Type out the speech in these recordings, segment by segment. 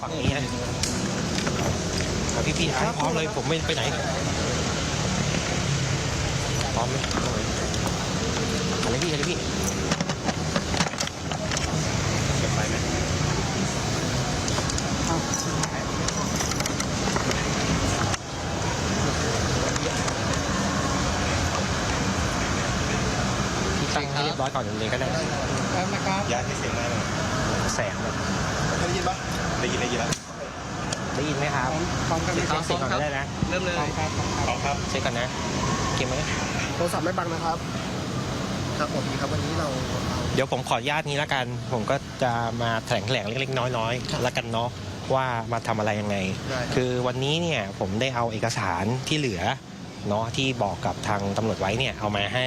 ฝั่งนี้ฮะเอาพี่พี่ๆอะพร้อมเลยผมไม่ไปไหนพร้อมไหมอะไรพี่อะไรพี่เก็บไปไหมพี่ตั้งให้เรียบร้อยก่อนเลยก็ได้แล้วนะครับย้ายที่เสียงมาหน่อยแสงแบบ ได้ยินปะ ได้ยินได้ยินแล้วได้ยินไหมครับพร้อมกันไหมเช็คเสียงก่อนก็ได้นะ เริ่มเลยพร้อมครับพร้อมครับขอครับเช็คก่อนนะ เก็บไหมโทรศัพท์ไม่บังนะครับ ครับผมครับวันนี้เราเอาเดี๋ยวผมขออนุญาตนี้ละกัน ผมก็จะมาแถลงแถลงเล็กๆ น้อยๆละกันเนาะว่ามาทำอะไรยังไงได้ครับคือวันนี้เนี่ยผมได้เอาเอกสารที่เหลือเนาะที่บอกกับทางตำรวจไว้เนี่ยเอามาให้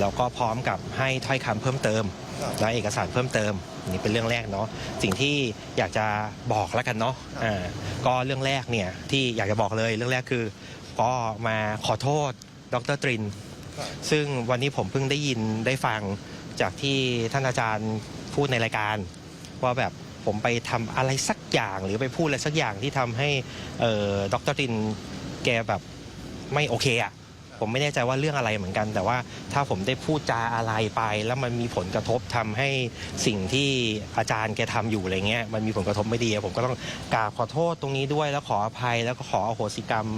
แล้วก็พร้อมกับให้ถ้อยคำเพิ่มเติมและเอกสารเพิ่มเติม นี่เป็นเรื่องแรกเนาะสิ่งที่อยากจะบอกแล้วกันเนาะอ่าก็เรื่องแรกเนี่ยที่อยากจะบอกเลยเรื่องแรกคือ ก็มาขอโทษดรตริน ซึ่งวันนี้ผมเพิ่งได้ยินได้ฟังจากที่ท่านอาจารย์พูดในรายการ ว่าแบบผมไปทำอะไรสักอย่างหรือไปพูดอะไรสักอย่างที่ทำให้เอ่อดรตรินแกแบบไม่โอเคอะ่ะ ผมไม่แน่ใจว่าเรื่องอะไรเหมือนกัน แต่ว่าถ้าผมได้พูดจาอะไรไป แล้วมันมีผลกระทบทำให้สิ่งที่อาจารย์แกทำอยู่อะไรเงี้ยมันมีผลกระทบไม่ดี ผมก็ต้องกราบขอโทษตรงนี้ด้วย แล้วขออภัยแล้วก็ขออโหสิกรรม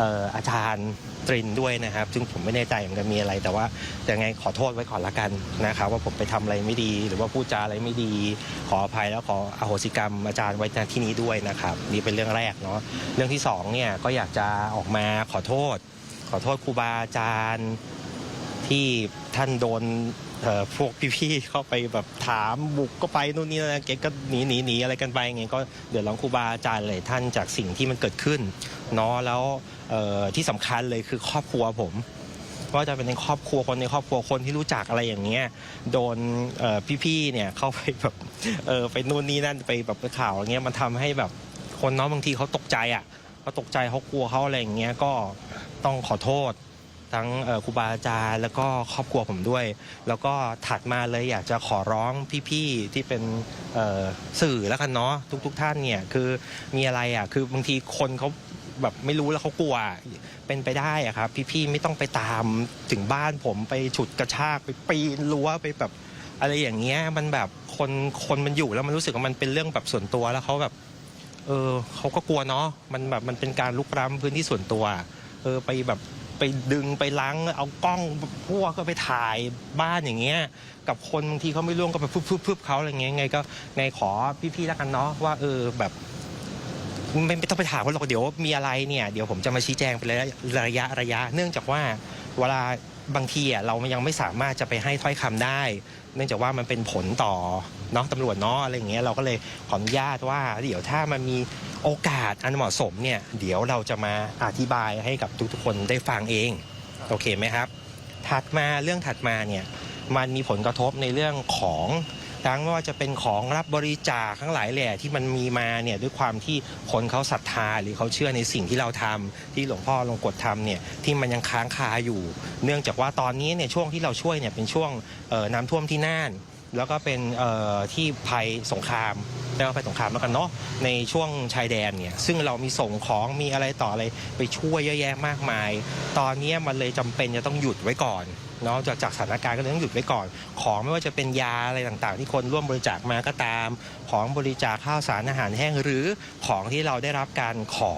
อออาจารย์ตรินด้วยนะครับซึ่งผมไม่แน่ใจเหมือนกันมีอะไร แต่ว่ายังไงขอโทษไว้ก่อนละกันนะครับว่าผมไปทำอะไรไม่ดี หรือว่าพูดจาอะไรไม่ดี ขออภัยแล้วขออโหสิกรรมอาจารย์ไว้ที่นี้ด้วยนะครับนี่เป็นเรื่องแรกเนาะเรื่องที่สองเนี่ยก็อยากจะออกมาขอโทษ อโทษครูบาอาจารย์ที่ท่านโดนพวกพี่ๆเข้าไปแบบถามบุกก็ไปนู่นนี่นะเก๊ก็หนีหนีหนีอะไรกันไปไงก็เดือดร้อนครูบาอาจารย์เลยท่านจากสิ่งที่มันเกิดขึ้นเนาะแล้วที่สำคัญเลยคือครอบครัวผมก็จะเป็นในครอบครัวคนในครอบครัวคนที่รู้จักอะไรอย่างเงี้ยโดนพี่ๆเนี่ยเข้าไปแบบเออไปนู่นนี่นั่นไปแบบไปข่าวอย่างเงี้ยมันทำให้แบบคนเนาะบางทีเขาตกใจอะเขาตกใจเขากลัวเขาอะไรอย่างเงี้ยก็ ต้องขอโทษ ทั้งครูบาอาจารย์แล้วก็ครอบครัวผมด้วย แล้วก็ถัดมาเลยอยากจะขอร้องพี่ๆที่เป็นสื่อแล้วกันเนาะทุกๆทท่านเนี่ยคือมีอะไรอะคือบางทีคนเขาแบบไม่รู้แล้วเขากลัวเป็นไปได้อะครับ พี่ๆไม่ต้องไปตามถึงบ้านผมไปฉุดกระชากไปปีนรั้วไปแบบอะไรอย่างเงี้ยมันแบบคนคนมันอยู่แล้วมันรู้สึกว่ามันเป็นเรื่องแบบส่วนตัวแล้วเขาแบบ เออเขาก็กลัวเนาะมันแบบมันเป็นการลุกล้ำพื้นที่ส่วนตัว เออไปแบบไปดึงไปล้างเอากล้องพวกก็ไปถ่ายบ้านอย่างเงี้ยกับคนบางทีเขาไม่ร่วมก็ไปพึบๆเขาอะไรเงี้ยไงก็ไงขอพี่ๆแล้วกันเนาะว่าเออแบบไม่ไม่ต้องไปถามเขาหรอกเดี๋ยวมีอะไรเนี่ยเดี๋ยวผมจะมาชี้แจงเป็นระยะระยะระยะ เนื่องจากว่าเวลาบางทีอะเรายังไม่สามารถจะไปให้ถ้อยคำได้ เนื่องจากว่ามันเป็นผลต่อเนาะตำรวจเนาะอะไรอย่างเงี้ยเราก็เลยขออนุญาตว่าเดี๋ยวถ้ามันมี โอกาสอันเหมาะสมเนี่ยเดี๋ยวเราจะมาอธิบายให้กับทุกๆคนได้ฟังเอง โอเคไหมครับ ถัดมาเรื่องถัดมาเนี่ยมันมีผลกระทบในเรื่องของทั้งไม่ว่าจะเป็นของรับบริจาคทั้งหลายแหล่ที่มันมีมาเนี่ยด้วยความที่คนเขาศรัทธาหรือเขาเชื่อในสิ่งที่เราทำที่หลวงพ่อลงกฎทำเนี่ยที่มันยังค้างคาอยู่ เนื่องจากว่าตอนนี้เนี่ยช่วงที่เราช่วยเนี่ยเป็นช่วงน้ำท่วมที่น่าน แล้วก็เป็นที่ภัยสงครามเรียกว่าภัยสงครามแล้วกันเนาะในช่วงชายแดนเนี่ยซึ่งเรามีส่งของมีอะไรต่ออะไรไปช่วยเยอะแยะมากมาย ตอนนี้มันเลยจำเป็นจะต้องหยุดไว้ก่อนเนาะจากจากสถานการณ์ก็เลยต้องหยุดไว้ก่อน ของไม่ว่าจะเป็นยาอะไรต่างๆ ที่คนร่วมบริจาคมาก็ตาม ของบริจาคข้าวสารอาหารแห้งหรือของที่เราได้รับการขอ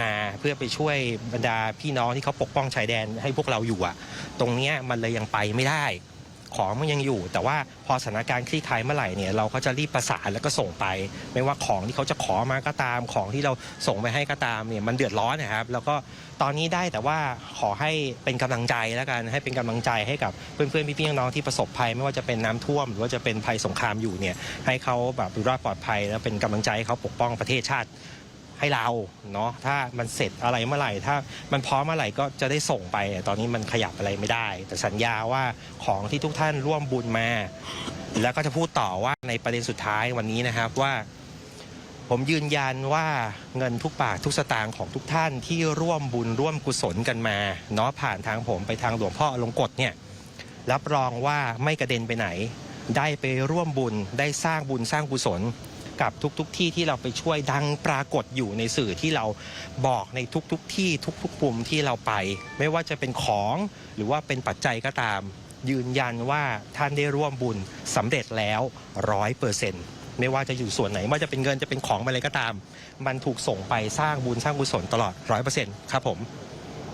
มาเพื่อไปช่วยบรรดาพี่น้องที่เขาปกป้องชายแดนให้พวกเราอยู่อะตรงเนี้ยมันเลยยังไปไม่ได้ ของมันยังอยู่ แต่ว่าพอสถานการณ์คลี่คลายเมื่อไหร่เนี่ยเราก็จะรีบประสานแล้วก็ส่งไป ไม่ว่าของที่เขาจะขอมาก็ตาม ของที่เราส่งไปให้ก็ตามเนี่ยมันเดือดร้อนนะครับ แล้วก็ตอนนี้ได้แต่ว่าขอให้เป็นกำลังใจแล้วกันให้เป็นกำลังใจให้กับเพื่อนๆพี่ๆน้องๆที่ประสบภัย ไม่ว่าจะเป็นน้ำท่วม หรือว่าจะเป็นภัยสงครามอยู่เนี่ยให้เขาแบบอยู่รอดปลอดภัย แล้วเป็นกำลังใจให้เขาปกป้องประเทศชาติ ให้เราเนาะถ้ามันเสร็จอะไรเมื่อไหร่ ถ้ามันพร้อมเมื่อไหร่ก็จะได้ส่งไป ตอนนี้มันขยับอะไรไม่ได้ แต่สัญญาว่าของที่ทุกท่านร่วมบุญมา แล้วก็จะพูดต่อว่าในประเด็นสุดท้ายวันนี้นะครับว่า ผมยืนยันว่าเงินทุกบาททุกสตางค์ของทุกท่านที่ร่วมบุญร่วมกุศลกันมาเนาะผ่านทางผมไปทางหลวงพ่อลงกฎเนี่ยรับรองว่าไม่กระเด็นไปไหน ได้ไปร่วมบุญได้สร้างบุญสร้างกุศล กับทุกๆทที่ที่เราไปช่วยดังปรากฏอยู่ในสื่อที่เราบอกในทุกๆทที่ทุกๆปุ่มที่เราไป ไม่ว่าจะเป็นของหรือว่าเป็นปัจจัยก็ตาม ยืนยันว่าท่านได้ร่วมบุญสำเร็จแล้วร้อยเปอร์เซ็นต์ไม่ว่าจะอยู่ส่วนไหนว่าจะเป็นเงินจะเป็นของอะไรก็ตาม มันถูกส่งไปสร้างบุญสร้างกุศลตลอดร้อยเปอร์เซ็นต์ครับผม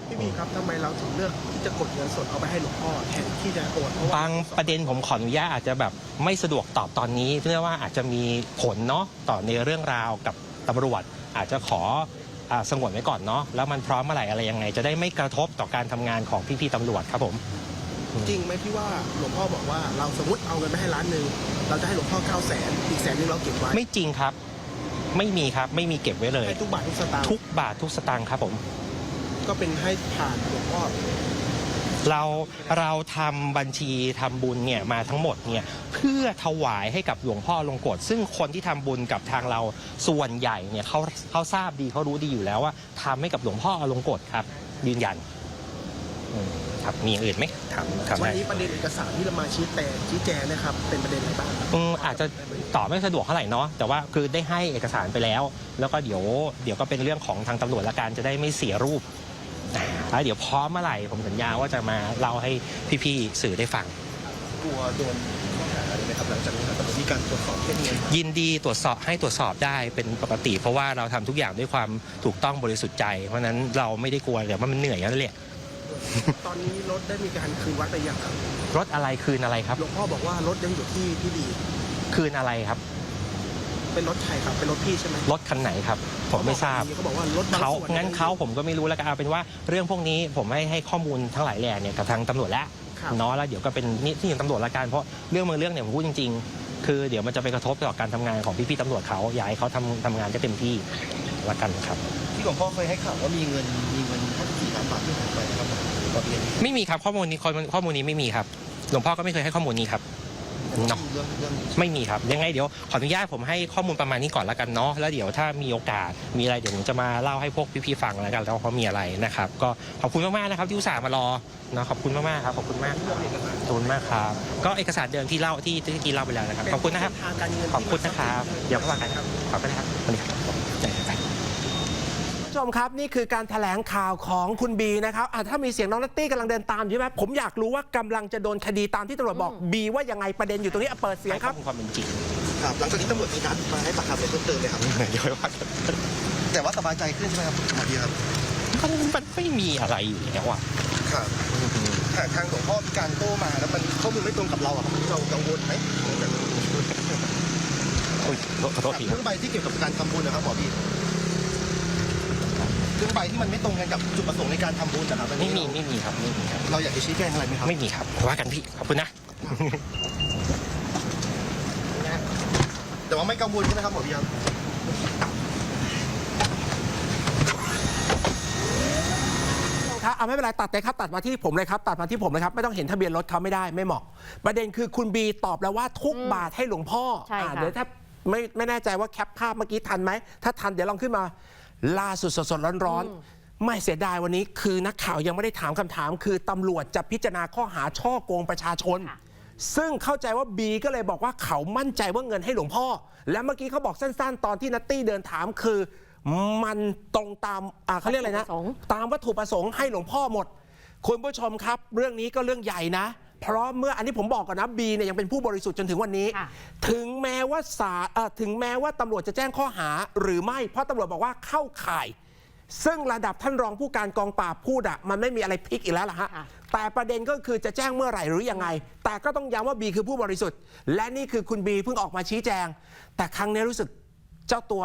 พี่บีครับทำไมเราถึงเลือกที่จะกดเงินสดเอาไปให้หลวงพ่อแทนที่จะโอนเพราะว่าบางประเด็นผมขออนุญาตอาจจะแบบไม่สะดวกตอบตอนนี้เพื่อว่าอาจจะมีผลเนาะต่อในเรื่องราวกับตำรวจ อาจจะขออ่าสงวนไว้ก่อนเนาะแล้วมันพร้อมเมื่อไหร่อะไรยังไง จะได้ไม่กระทบต่อการทำงานของพี่ๆตำรวจครับผม จริงไหมที่ว่าหลวงพ่อบอกว่าเราสมมติเอาเงินไปให้ล้านหนึ่งเราจะให้หลวงพ่อ9 0 0แสนอีกแสนหนึงเราเก็บไว้ไม่จริงครับ ไม่มีครับไม่มีเก็บไว้เลย ให้ทุกบาททุกสตางค์ทุกบาททุกสตางค์ครับผม ก็เป็นให้ผ่านหลวงพ่อเราเราทำบัญชีทำบุญเนี่ยมาทั้งหมดเนี่ยเพื่อถวายให้กับหลวงพ่อลงกฎซึ่งคนที่ทำบุญกับทางเราส่วนใหญ่เนี่ยเขาเขาทราบดีเขารู้ดีอยู่แล้วว่าทำให้กับหลวงพ่อลงกฎครับ ยืนยันอืมครับมีอย่างอื่นไหมถามถามวันได้ นี้ประเด็นเอกสารที่เรามาชี้แจงชี้แจงนะครับ เป็นประเด็นอะไรบ้างครับ อืมอาจจะตอบไม่สะดวกเท่าไหร่เนาะแต่ว่าคือได้ให้เอกสารไปแล้ว แล้วก็เดี๋ยวเดี๋ยวก็เป็นเรื่องของทางตำรวจละกันจะได้ไม่เสียรูป แล้วเดี๋ยวพร้อมเมื่อไหร่ผมสัญญาว่าจะมาเล่าให้พี่ๆสื่อได้ฟัง กลัวโดนข้อหาอะไรไหมครับหลังจากนี้ครับมีการตรวจสอบเช่นเงินยินดีตรวจสอบให้ตรวจสอบได้เป็นปกติ เพราะว่าเราทำทุกอย่างด้วยความถูกต้องบริสุทธิ์ใจ เพราะฉะนั้นเราไม่ได้กลัวเดี๋ยวมันเหนื่อยนั่นแหละตอนนี้รถได้มีการคืนวัดไปยังครับรถอะไรคืนอะไรครับหลวงพ่อบอกว่ารถยังอยู่ที่พี่บีคืนอะไรครับ เป็นรถใครครับเป็นรถพี่ใช่ไหมรถคันไหนครับ ผมไม่ทราบเขาบอกว่ารถบางเขาส่วนงั้นเขาผมก็ไม่รู้แล้วกันเอาเป็นว่าเรื่องพวกนี้ผมให้ให้ข้อมูลทั้งหลายแหล่เนี่ยกับทางตำรวจแล้วครับเนาะแล้วเดี๋ยวก็เป็นนี่ที่ของตำรวจละกันเพราะเรื่องบางเรื่องเนี่ยผมพูดจริง ๆ คือเดี๋ยวมันจะไปกระทบต่อการทำงานของพี่ๆตำรวจเขาอยากให้เขาทำทำงานได้เต็มที่ละกันครับที่หลวงพ่อเคยให้ข่าวว่ามีเงินมีเงิน54ล้านบาทที่หายไปนะครับตอนเรียนไม่มีครับข้อมูลนี้ข้อมูลข้อมูลนี้ไม่มีครับ หลวงพ่อก็ไม่เคยให้ข้อมูลนี้ครับ เนาะไม่มีครับ ยังไงเดี๋ยวขออนุญาตผมให้ข้อมูลประมาณนี้ก่อนแล้วกันเนาะแล้วเดี๋ยวถ้ามีโอกาสมีอะไรเดี๋ยวผมจะมาเล่าให้พวกพี่ๆฟังแล้วกันแล้วเขามีอะไรนะครับ ก็ขอบคุณมากๆนะครับที่อุตส่าห์มารอนะขอบคุณมากๆครับขอบคุณมากขอบคุณมากครับ ก็เอกสารเดิมที่เล่าที่ที่ที่เล่าไปแล้วนะครับขอบคุณนะครับขอบคุณนะครับ เดี๋ยวเข้ามากันครับขอบคุณนะครับสวัสดีครับ ชมครับ นี่คือการถแถลงข่าวของคุณบีนะครับอะถ้ามีเสียงน้องนัตตี้กำลังเดินตามอยู่ใช่ไหมผมอยากรู้ว่ากำลังจะโดนคดีตามที่ตำรวจบอกบีว่ายังไงประเด็นอยู่ตรงนี้อะเปิดเสียงครับให้ข้อมูลความเป็นจริงครับหลังจากนี้ตำรวจมีนัดมาให้ปากคำอะไรเพิ่มเติมไหมครับเดี๋ยวว่ากันแต่ว่าสบายใจขึ้นใช่ไหมครับหมอดีครับมันมันไม่มีอะไรอยู่แล้วอะครับแต่ทางหลวงพ่อมีการโต้มาแล้วมันข้อมูลไม่ตรงกับเราอะครับเรากังวลไหมอุ้ยขอโทษทีคเรื่รับองใบที่เกี่ยวกับการทำบุญนะครับหมอพี่เรื่องใบที่มันไม่ตรงกันกับจุดประสงค์ในการทำบุญนะครับอันไม่นี้มีไม่มีครับไม่มีครับ เราอยากจะชี้แจงอะไรไหมครับ ไม่มีครับว่ากันพี่ขอบคุณนะ แต่ว่าไม่กังวลใช่ไหมครับหมอพี่ครับครับเอาไม่เป็นไรตัดเลยครับตัดมาที่ผมเลยครับตัดมาที่ผมเลยครับไม่ต้องเห็นทะเบียนรถเขาไม่ได้ไม่เหมาะ ประเด็นคือคุณบีตอบแล้วว่าทุกบาทให้หลวงพ่อใช่ค่ะอ่าเดี๋ยวถ้าไม่ไม่แน่ใจว่าแคปภาพเมื่อกี้ทันไหมถ้าทันเดี๋ยวลองขึ้นมา ล่าสุดสดๆร้อนๆ ไม่เสียดายวันนี้คือนักข่าวยังไม่ได้ถามคำถาม คือตำรวจจะพิจารณาข้อหาช่อโกงประชาชนค่ะซึ่งเข้าใจว่าบีก็เลยบอกว่าเขามั่นใจว่าเงินให้หลวงพ่อ และเมื่อกี้เขาบอกสั้นๆ ตอนที่นัตตี้เดินถามคือ มันตรงตามอ่าเขาเรียกอะไรนะวัตถุประสงค์ตามวัตถุประสงค์ให้หลวงพ่อหมด คุณผู้ชมครับ เรื่องนี้ก็เรื่องใหญ่นะ เพราะเมื่ออันนี้ผมบอกก่อนนะบีเนี่ยยังเป็นผู้บริสุทธิ์จนถึงวันนี้ ค่ะ ถึงแม้ว่าศาลเอ่อถึงแม้ว่าตำรวจจะแจ้งข้อหาหรือไม่ เพราะตำรวจบอกว่าเข้าข่าย ซึ่งระดับท่านรองผู้การกองปราบพูดอะมันไม่มีอะไรพลิกอีกแล้วล่ะฮะ ค่ะ แต่ประเด็นก็คือจะแจ้งเมื่อไหร่หรือยังไง แต่ก็ต้องย้ำว่าบีคือผู้บริสุทธิ์ และนี่คือคุณบีเพิ่งออกมาชี้แจง แต่ครั้งนี้รู้สึกเจ้าตัว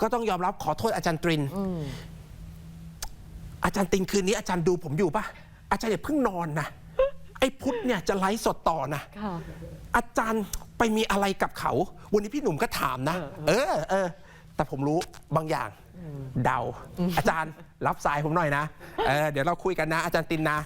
ก็ต้องยอมรับขอโทษอาจารย์ตรินอืมอาจารย์ตินคืนนี้อาจารย์ดูผมอยู่ปะอาจารย์อย่าเพิ่งนอนนะ ไอ้พุทธเนี่ยจะไลฟ์สดต่อนะ ค่ะ อาจารย์ไปมีอะไรกับเขา วันนี้พี่หนุ่มก็ถามนะ เออเออ แต่ผมรู้บางอย่าง เดา อาจารย์รับสายผมหน่อยนะ เออ เดี๋ยวเราคุยกันนะ อาจารย์ตินนะ